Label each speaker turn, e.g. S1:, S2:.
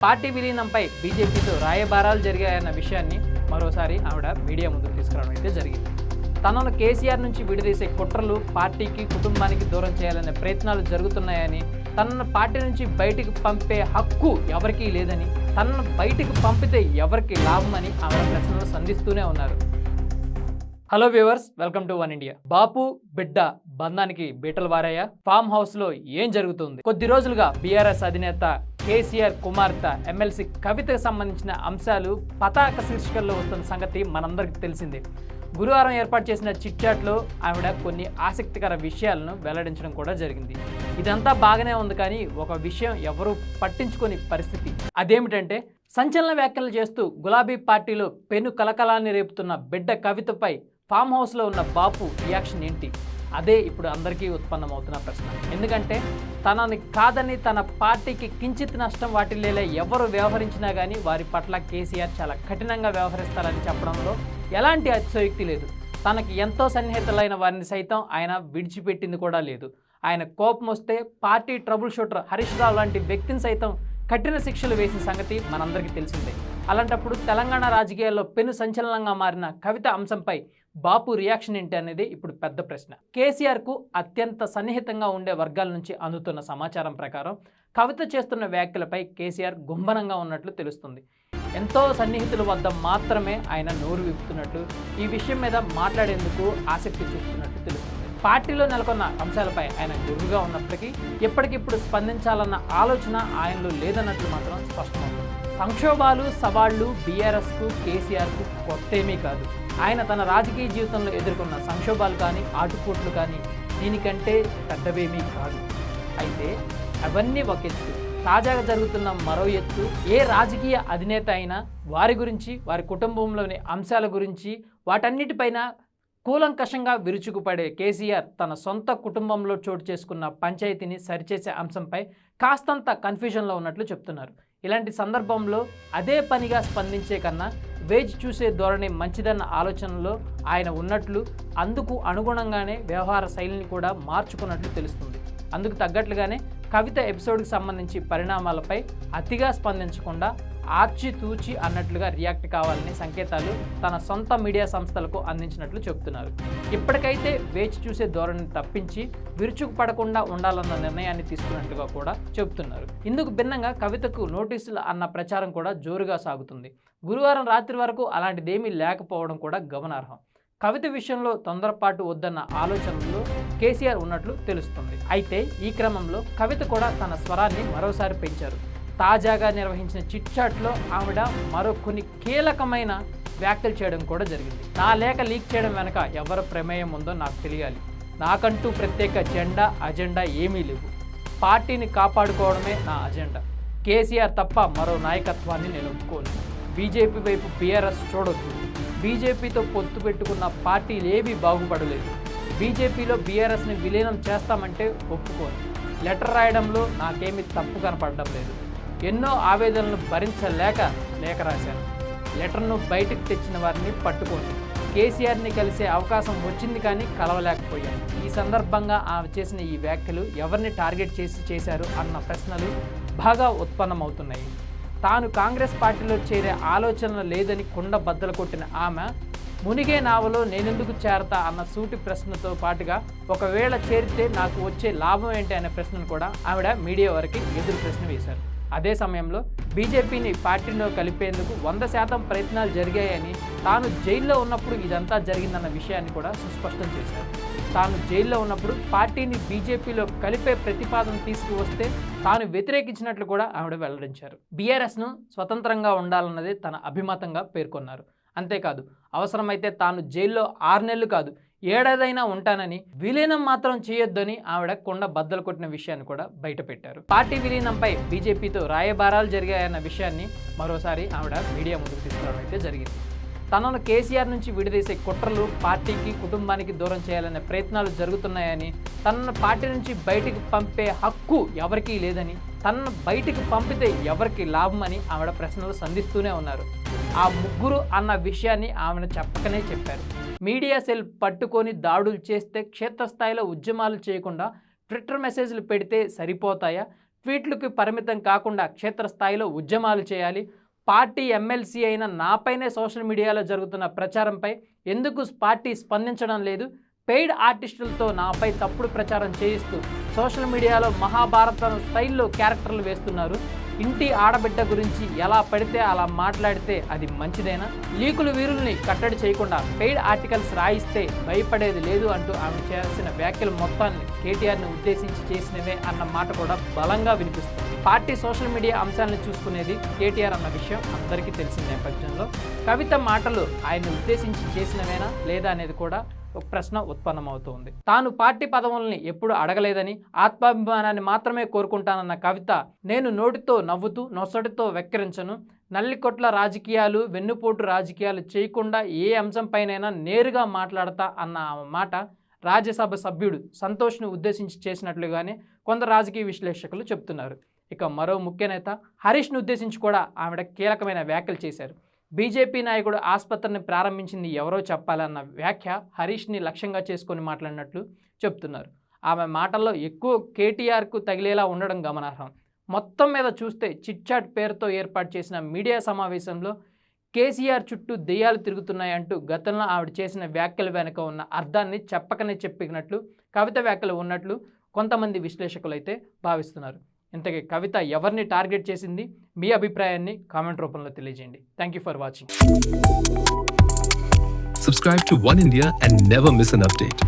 S1: Party విలీనంపై బీజేపీతో రాయబారాలు జరిగాయన్న విషయాన్ని మరోసారి ఆవిడ మీడియా ముందుకు తీసుకురావడం అయితే జరిగింది. తనను కేసీఆర్ నుంచి విడదీసే కుట్రలు పార్టీకి కుటుంబానికి దూరం చేయాలనే ప్రయత్నాలు జరుగుతున్నాయని తనను పార్టీ నుంచి బయటికి పంపే హక్కు ఎవరికీ లేదని తనను బయటికి పంపితే ఎవరికి లాభమని ఆవిడ ప్రశ్నలు సంధిస్తూనే ఉన్నారు. Hello viewers welcome to One India. బాపు బిడ్డ బంధానికి బీటలు వారాయా? ఫామ్ హౌస్లో ఏం జరుగుతుంది? కొద్ది రోజులుగా బీఆర్ఎస్ అధినేత కేసీఆర్ కుమార్తె ఎమ్మెల్సీ కవితకు సంబంధించిన అంశాలు పతాక శీర్షికల్లో వస్తున్న సంగతి మనందరికీ తెలిసిందే. గురువారం ఏర్పాటు చేసిన చిట్చాట్లో ఆవిడ కొన్ని ఆసక్తికర విషయాలను వెల్లడించడం కూడా జరిగింది. ఇదంతా బాగానే ఉంది కానీ ఒక విషయం ఎవరూ పట్టించుకొని పరిస్థితి. అదేమిటంటే సంచలన వ్యాఖ్యలు చేస్తూ గులాబీ పార్టీలో పెను కలకలాన్ని రేపుతున్న బిడ్డ కవితపై ఫామ్ హౌస్లో ఉన్న బాపు రియాక్షన్ ఏంటి? అదే ఇప్పుడు అందరికీ ఉత్పన్నమవుతున్న ప్రశ్న. ఎందుకంటే తనని కాదని తన పార్టీకి కించిత్ నష్టం వాటిల్లేలా ఎవరు వ్యవహరించినా కానీ వారి పట్ల కేసీఆర్ చాలా కఠినంగా వ్యవహరిస్తారని చెప్పడంలో ఎలాంటి అతిశయోక్తి లేదు. తనకి ఎంతో సన్నిహితులైన వారిని సైతం ఆయన విడిచిపెట్టింది కూడా లేదు. ఆయన కోపం వస్తే party trouble shooter Harish Rao లాంటి వ్యక్తిని సైతం కఠిన శిక్షలు వేసిన సంగతి మనందరికీ తెలిసిందే. అలాంటప్పుడు తెలంగాణ రాజకీయాల్లో పెను సంచలనంగా మారిన కవిత అంశంపై బాపు రియాక్షన్ ఏంటి అనేది ఇప్పుడు పెద్ద ప్రశ్న. కేసీఆర్కు అత్యంత సన్నిహితంగా ఉండే వర్గాల నుంచి అందుతున్న సమాచారం ప్రకారం కవిత చేస్తున్న వ్యాఖ్యలపై కేసీఆర్ గుంభనంగా ఉన్నట్లు తెలుస్తుంది. ఎంతో సన్నిహితుల వద్ద మాత్రమే ఆయన నోరు విప్పుతున్నట్లు ఈ విషయం మీద మాట్లాడేందుకు ఆసక్తి చూపుతున్నట్లు తెలుస్తుంది. పార్టీలో నెలకొన్న అంశాలపై ఆయన గురువుగా ఉన్నప్పటికీ ఎప్పటికిప్పుడు స్పందించాలన్న ఆలోచన ఆయనలో లేదన్నట్లు మాత్రం స్పష్టమవుతుంది. సంక్షోభాలు సవాళ్ళు బీఆర్ఎస్కు కేసీఆర్కు కొత్తేమీ కాదు. ఆయన తన రాజకీయ జీవితంలో ఎదుర్కొన్న సంక్షోభాలు కానీ ఆటుపోట్లు కానీ దీనికంటే పెద్దవేమీ కాదు. అయితే అవన్నీ ఒక ఎత్తు. తాజాగా జరుగుతున్న మరో ఎత్తు. ఏ రాజకీయ అధినేత అయినా వారి గురించి వారి కుటుంబంలోని అంశాల గురించి వాటన్నిటిపైన కూలంకషంగా విరుచుకుపడే కేసీఆర్ తన సొంత కుటుంబంలో చోటు చేసుకున్న పంచాయతీని సరిచేసే అంశంపై కాస్తంత కన్ఫ్యూజన్లో ఉన్నట్లు చెప్తున్నారు. ఇలాంటి సందర్భంలో అదే పనిగా స్పందించే కన్నా వేచి చూసే ధోరణి మంచిదన్న ఆలోచనలో ఆయన ఉన్నట్లు అందుకు అనుగుణంగానే వ్యవహార శైలిని కూడా మార్చుకున్నట్లు తెలుస్తుంది. అందుకు తగ్గట్లుగానే కవిత ఎపిసోడ్కి సంబంధించి పరిణామాలపై అతిగా స్పందించకుండా ఆర్చితూచి అన్నట్లుగా రియాక్ట్ కావాలనే సంకేతాలు తన సొంత మీడియా సంస్థలకు అందించినట్లు చెబుతున్నారు. ఇప్పటికైతే వేచి చూసే ధోరణిని తప్పించి విరుచుకు పడకుండా ఉండాలన్న నిర్ణయాన్ని తీసుకున్నట్లుగా కూడా చెబుతున్నారు. ఇందుకు భిన్నంగా కవితకు నోటీసులు అన్న ప్రచారం కూడా జోరుగా సాగుతుంది. గురువారం రాత్రి వరకు అలాంటిదేమీ లేకపోవడం కూడా గమనార్హం. కవిత విషయంలో తొందరపాటు వద్దన్న ఆలోచనలో కేసీఆర్ ఉన్నట్లు తెలుస్తుంది. అయితే ఈ క్రమంలో కవిత కూడా తన స్వరాన్ని మరోసారి పెంచారు. తాజాగా నిర్వహించిన చిట్చాట్లో ఆవిడ మరో కొన్ని కీలకమైన వ్యాఖ్యలు చేయడం కూడా జరిగింది. నా లేఖ లీక్ చేయడం వెనక ఎవరు ప్రమేయం ఉందో నాకు తెలియాలి. నాకంటూ ప్రత్యేక జెండా అజెండా ఏమీ లేవు. పార్టీని కాపాడుకోవడమే నా అజెండా. కేసీఆర్ తప్ప మరో నాయకత్వాన్ని నేను ఒప్పుకోను. బీజేపీ వైపు బీఆర్ఎస్ చూడొద్దు. బీజేపీతో పొత్తు పెట్టుకున్న పార్టీలు ఏవి బాగుపడలేదు. బీజేపీలో బీఆర్ఎస్ని విలీనం చేస్తామంటే ఒప్పుకోను లెటర్ రాయడంలో నాకేమీ తప్పు కనపడడం లేదు. ఎన్నో ఆవేదనలు భరించలేక లేఖ రాశాను. లెటర్ను బయటకు తెచ్చిన వారిని పట్టుకోండి కేసీఆర్ని కలిసే అవకాశం వచ్చింది కానీ కలవలేకపోయాను. ఈ సందర్భంగా ఆమె చేసిన ఈ వ్యాఖ్యలు ఎవరిని టార్గెట్ చేసి చేశారు అన్న ప్రశ్నలు బాగా ఉత్పన్నమవుతున్నాయి. తాను కాంగ్రెస్ పార్టీలో చేరే ఆలోచన లేదని కుండ బద్దలు కొట్టిన ఆమె మునిగే నావలో నేనెందుకు చేరతా అన్న సూటి ప్రశ్నతో పాటుగా ఒకవేళ చేరితే నాకు వచ్చే లాభం ఏంటి అనే ప్రశ్నను కూడా ఆవిడ మీడియా వరకు ఎదురు ప్రశ్న వేశారు. అదే సమయంలో బీజేపీని పార్టీలో కలిపేందుకు వంద శాతం ప్రయత్నాలు జరిగాయని తాను జైల్లో ఉన్నప్పుడు ఇదంతా జరిగిందన్న విషయాన్ని కూడా సుస్పష్టం చేశారు. తాను జైల్లో ఉన్నప్పుడు పార్టీని బీజేపీలో కలిపే ప్రతిపాదన తీసుకువస్తే తాను వ్యతిరేకించినట్లు కూడా ఆవిడ వెల్లడించారు. బీఆర్ఎస్ను స్వతంత్రంగా ఉండాలన్నదే తన అభిమతంగా పేర్కొన్నారు. అంతేకాదు అవసరమైతే తాను జైల్లో ఆరు నెలలు కాదు ఏడాదైనా ఉంటానని విలీనం మాత్రం చేయొద్దని ఆవిడ కొండ బద్దలు కొట్టిన విషయాన్ని కూడా బయటపెట్టారు. పార్టీ విలీనంపై బీజేపీతో రాయబారాలు జరిగాయన్న విషయాన్ని మరోసారి ఆవిడ మీడియా ముందుకు తీసుకురావడం అయితే జరిగింది. తనను కేసీఆర్ నుంచి విడదీసే కుట్రలు పార్టీకి కుటుంబానికి దూరం చేయాలనే ప్రయత్నాలు జరుగుతున్నాయని తనను పార్టీ నుంచి బయటికి పంపే హక్కు ఎవరికీ లేదని తనను బయటికి పంపితే ఎవరికి లాభం అని ఆవిడ ప్రశ్నలు సంధిస్తూనే ఉన్నారు. ఆ ముగ్గురు అన్న విషయాన్ని ఆమెను చెప్పకనే చెప్పారు. మీడియా సెల్ పట్టుకొని దాడులు చేస్తే క్షేత్రస్థాయిలో ఉద్యమాలు చేయకుండా ట్విట్టర్ మెసేజ్లు పెడితే సరిపోతాయా? ట్వీట్లకు పరిమితం కాకుండా క్షేత్రస్థాయిలో ఉద్యమాలు చేయాలి. పార్టీ ఎమ్మెల్సీ అయిన నాపైనే సోషల్ మీడియాలో జరుగుతున్న ప్రచారంపై ఎందుకు పార్టీ స్పందించడం లేదు? పెయిడ్ ఆర్టిస్టులతో నాపై తప్పుడు ప్రచారం చేయిస్తూ సోషల్ మీడియాలో మహాభారతం స్టైల్లో క్యారెక్టర్లు వేస్తున్నారు. ఇంటి ఆడబిడ్డ గురించి ఎలా పడితే అలా మాట్లాడితే అది మంచిదేనా? లీకులు వీరుల్ని కట్టడి చేయకుండా పెయిడ్ ఆర్టికల్స్ రాయిస్తే భయపడేది లేదు అంటూ ఆమె చేయాల్సిన వ్యాఖ్యలు మొత్తాన్ని కేటీఆర్ని ఉద్దేశించి చేసినవే అన్న మాట కూడా బలంగా వినిపిస్తుంది. పార్టీ సోషల్ మీడియా అంశాలను చూసుకునేది కేటీఆర్ అన్న విషయం అందరికీ తెలిసిన నేపథ్యంలో. కవిత మాటలు ఆయన్ని ఉద్దేశించి చేసినవేనా లేదా అనేది కూడా ఒక ప్రశ్న ఉత్పన్నమవుతోంది. తాను పార్టీ పదవుల్ని ఎప్పుడు అడగలేదని ఆత్మాభిమానాన్ని మాత్రమే కోరుకుంటానన్న కవిత నేను నోటితో నవ్వుతూ నొసటితో వెక్కిరించను. నల్లికొట్ల రాజకీయాలు వెన్నుపోటు రాజకీయాలు చేయకుండా ఏ అంశంపైనైనా నేరుగా మాట్లాడతా అన్న మాట రాజ్యసభ సభ్యుడు సంతోష్ను ఉద్దేశించి చేసినట్లుగానే కొందరు రాజకీయ విశ్లేషకులు చెప్తున్నారు. ఇక మరో ముఖ్య నేత హరీష్ను ఉద్దేశించి కూడా ఆవిడ కీలకమైన వ్యాఖ్యలు చేశారు. బీజేపీ నాయకుడు ఆసుపత్రిని ప్రారంభించింది ఎవరో చెప్పాలన్న వ్యాఖ్య హరీష్ని లక్ష్యంగా చేసుకొని మాట్లాడినట్లు చెప్తున్నారు. ఆమె మాటల్లో ఎక్కువ కేటీఆర్కు తగిలేలా ఉండడం గమనార్హం. మొత్తం మీద చూస్తే చిట్చాట్ పేరుతో ఏర్పాటు చేసిన మీడియా సమావేశంలో కేసీఆర్ చుట్టూ దెయ్యాలు తిరుగుతున్నాయంటూ గతంలో ఆవిడ చేసిన వ్యాఖ్యల వెనుక ఉన్న అర్థాన్ని చెప్పకనే చెప్పినట్లు కవిత వ్యాఖ్యలు ఉన్నట్లు కొంతమంది విశ్లేషకులైతే భావిస్తున్నారు. ఇంతకీ కవిత ఎవరిని టార్గెట్ చేసింది? మీ అభిప్రాయాన్ని కామెంట్ రూపంలో తెలియజేయండి. Thank you for watching
S2: Subscribe to One India and never miss an update.